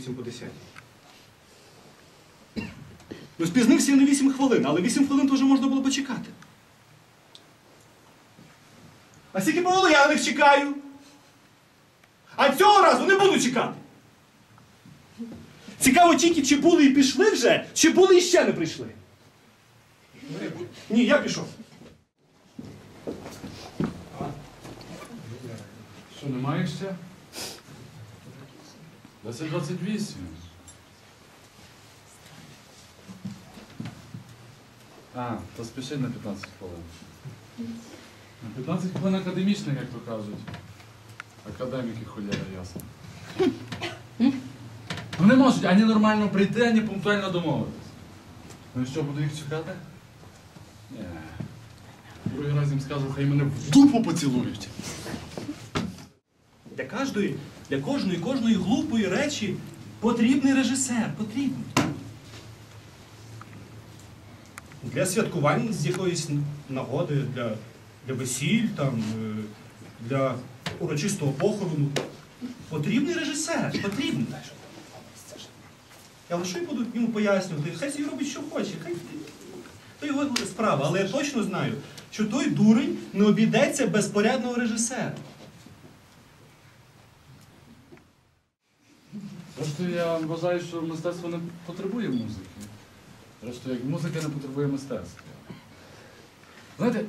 8 по 10. Ну, спізнився я на 8 хвилин, але 8 хвилин теж можна було почекати. А скільки було я на них чекаю? А цього разу не буду чекати. Цікаво тільки, чи були і пішли вже, чи були і ще не прийшли. Ні, я пішов. Що, немає ще? 10.28. А, то спіши на 15 хвилин. На 15 хвилин академічних, як то кажуть. Академіки холєра, ясно. Не можуть ані нормально прийти, ані пунктуально домовитись. Ну і що, буду їх чекати? Ні. Другий раз їм скажу, хай мене в дупу поцілують. Для кожної, для кожної, кожної глупої речі потрібний режисер. Потрібний. Для святкувань з якоїсь нагоди, для, для весіль, там, е, для урочистого похорону. Потрібний режисер, потрібний. Я лише буду йому пояснювати, хай собі робить, що хоче. Хай... То його справа, але я точно знаю, що той дурень не обійдеться без порядного режисера. Просто я вважаю, що мистецтво не потребує музики. Просто як музика не потребує мистецтва. Знаєте,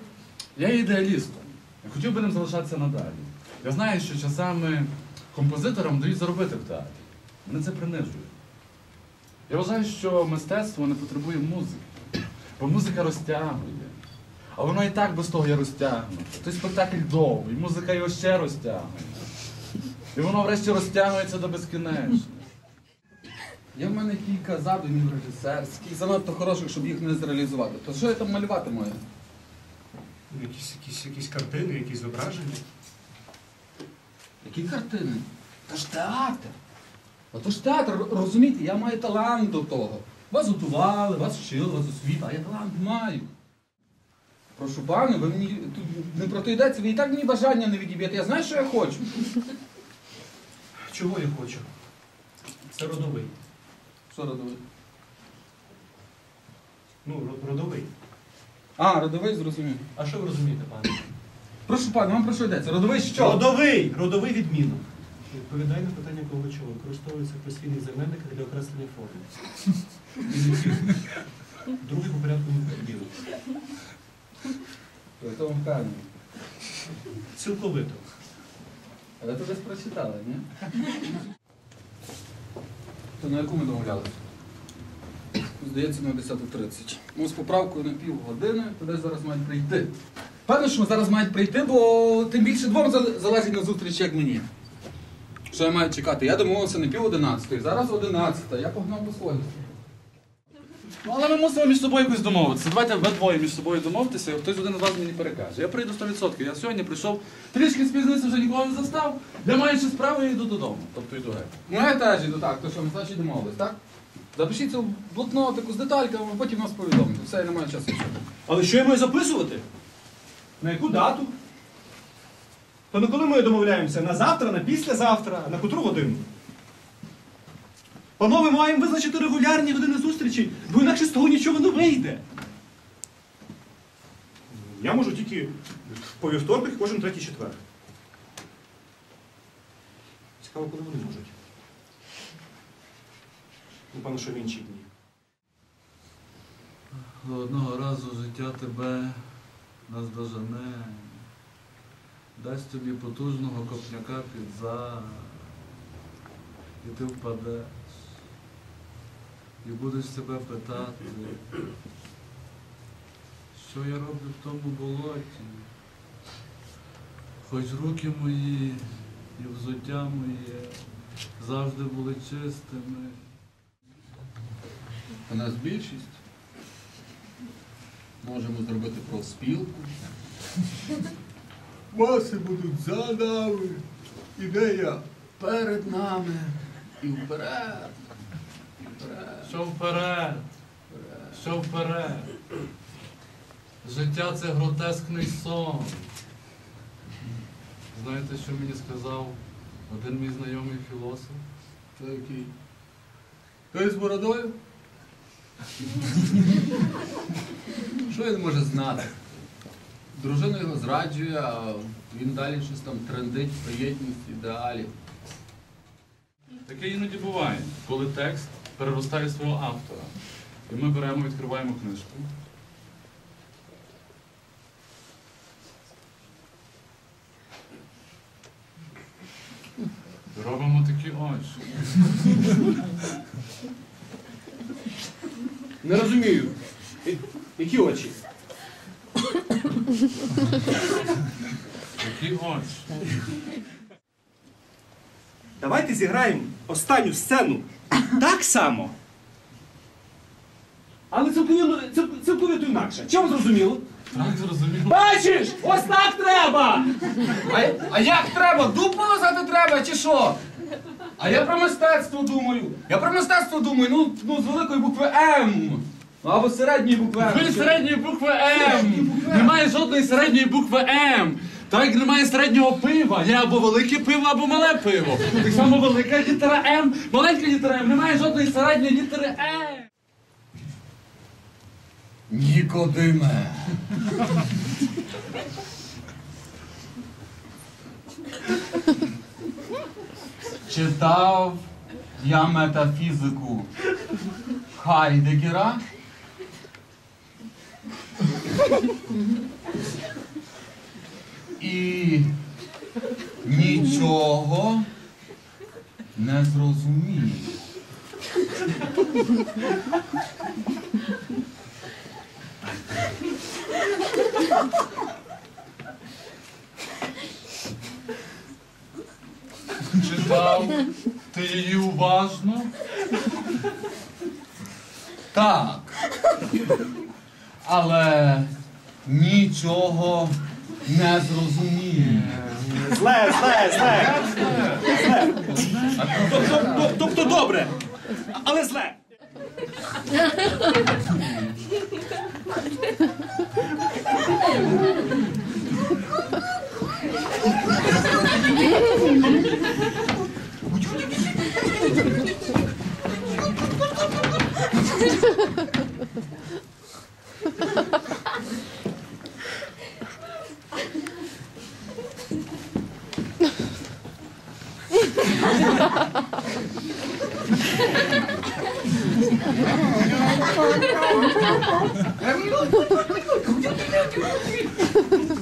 я є ідеалістом. Я хотів би ним залишатися надалі. Я знаю, що часами композиторам дають заробити в театрі. Мене це принижує. Я вважаю, що мистецтво не потребує музики. Бо музика розтягує. А воно і так без того є розтягнуто. Той спектакль довгий, музика його ще розтягує. І воно врешті розтягується до безкінечності. Є в мене кілька задумів режисерських, занадто хороших, щоб їх не зреалізувати. То що я там малювати маю? Ну, Якісь, якісь, якісь картини, якісь зображення. Які картини? Та ж театр. А то ж театр, розумієте, я маю талант до того. Вас готували, вас вчили, вас освіта, а я талант маю. Прошу пане, ви мені тут не про то йдеться, ви і так мені бажання не відіб'єте. Я знаю, що я хочу. Чого я хочу? Це родовий. Що родовий? Ну, родовий. А, родовий зрозумів. А що ви розумієте, пане? Прошу пане, вам про що йдеться? Родовий що? Родовий! Родовий відмінок. Відповідає на питання Ковачова. Використовується в постійних займенниках для окреслення форми. Другий по порядку відмінок. То вам впевнений. Цілковито. Але то десь прочитали, ні? То на яку ми домовлялися? Здається, на 10.30. Ми з поправкою на пів години, туди зараз мають прийти. Певно, що зараз мають прийти, бо тим більше двом зал- залежить на зустріч, як мені. Що я маю чекати? Я домовився на пів одинадцятої, зараз одинадцята, я погнав по своїм. Ну, але ми мусимо між собою якось домовитися. Давайте ви двоє між собою домовитися, хтось один з вас мені перекаже. Я прийду 100%. Я сьогодні прийшов, трішки спізнився, вже нікого не застав. Я маю ще справи і йду додому. Тобто йду геть. Ну я теж іду так, то що ми значить домовились, так? Запишіться в блокнотику з детальками, а потім нас повідомити. Все, я не маю часу. Але що я маю записувати? На яку дату? То на коли ми домовляємося? На завтра, на післязавтра, на котру годину? Панове, маємо визначити регулярні години зустрічі, бо інакше з того нічого не вийде. Я можу тільки по вівторках кожен третій четвер. Цікаво, коли вони можуть. Ну, певно, що в інші дні. Одного разу життя тебе наздожене, дасть тобі потужного копняка під зад, і ти впадеш, і будеш себе питати, що я роблю в тому болоті, хоч руки мої і взуття моє завжди були чистими. У нас більшість. Можемо зробити профспілку. Маси будуть за нами. Ідея перед нами. І вперед. Що вперед? Що вперед? Життя це гротескний сон. Знаєте, що мені сказав один мій знайомий філософ? Це який? Той з бородою? Що він може знати? Дружина його зраджує, а він далі щось там трендить, приєдність, ідеалів. Таке іноді буває, коли текст переростає свого автора. І ми беремо, відкриваємо книжку. Робимо такі очі. Не розумію. Які очі? Такі очі. Давайте зіграємо останню сцену так само. Але цілковито, цілк- цілковито інакше. Чому зрозуміло? Так зрозуміло. Бачиш! Ось так треба! А, а як треба? Дуб полозати треба чи що? А я про мистецтво думаю. Я про мистецтво думаю, ну, ну з великої букви М. Ну, Або з середньої букви М. Ви середньої букви М. Немає жодної середньої букви М. Так як немає середнього пива. Є або велике пиво, або мале пиво. Так само велика літера М, маленька літера М. Немає жодної середньої літери М. Нікодиме. Читав я метафізику Хайдегера. І нічого не зрозумів. Читав ти її уважно. Так. Але нічого не зрозуміє. Зле, зле, зле. Зле. Тобто- Тобто добре, але зле.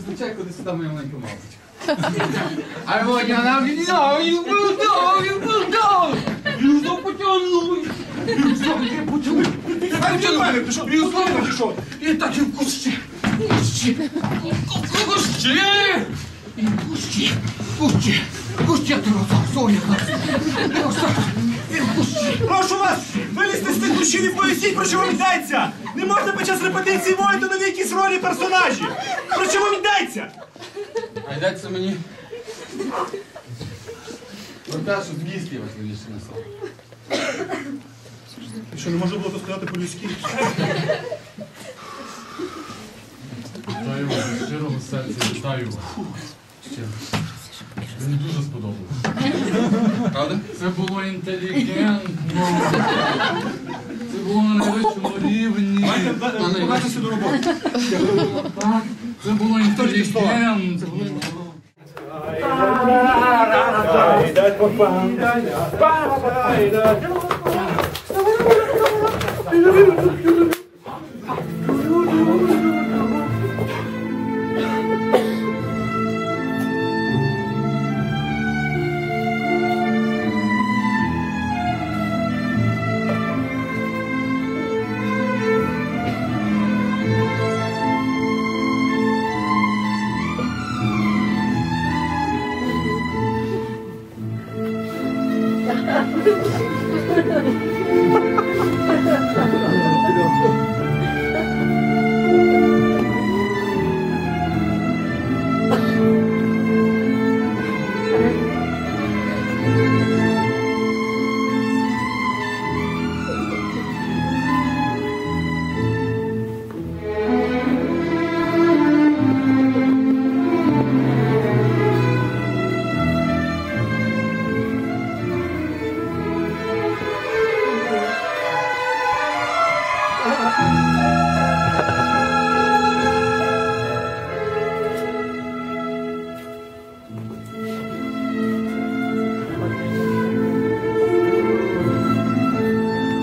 Звичай, куди сюди моя маленька мавпочка. I want you now, you know, you will go, you will go. You so потягнуй. You so потягнуй. А що мене? Ти що? You so Ти що? І так і в кущі. В Кущі. В Кущі. І в кущі. В Кущі. В Кущі, я ти розав, соняха. І ось так. І в кущі. Прошу вас, вилізти з тих кущів і поясніть, про що вам йдеться! Не можна під час репетиції воїти нові якісь ролі персонажів! Про що вам йдеться? А йдеться мені. Про те, що звістки важливіше несу. Що, не можна було то сказати по-людськи? Вітаю вас, щирого серця, вітаю вас. Щиро не дуже сподобалось. Правда? Це було інтелігентно. Це було на найвищому рівні. Повернемося до роботи. Це було інтелігентно. Парада!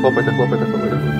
Copa, da Copa, da Copa, da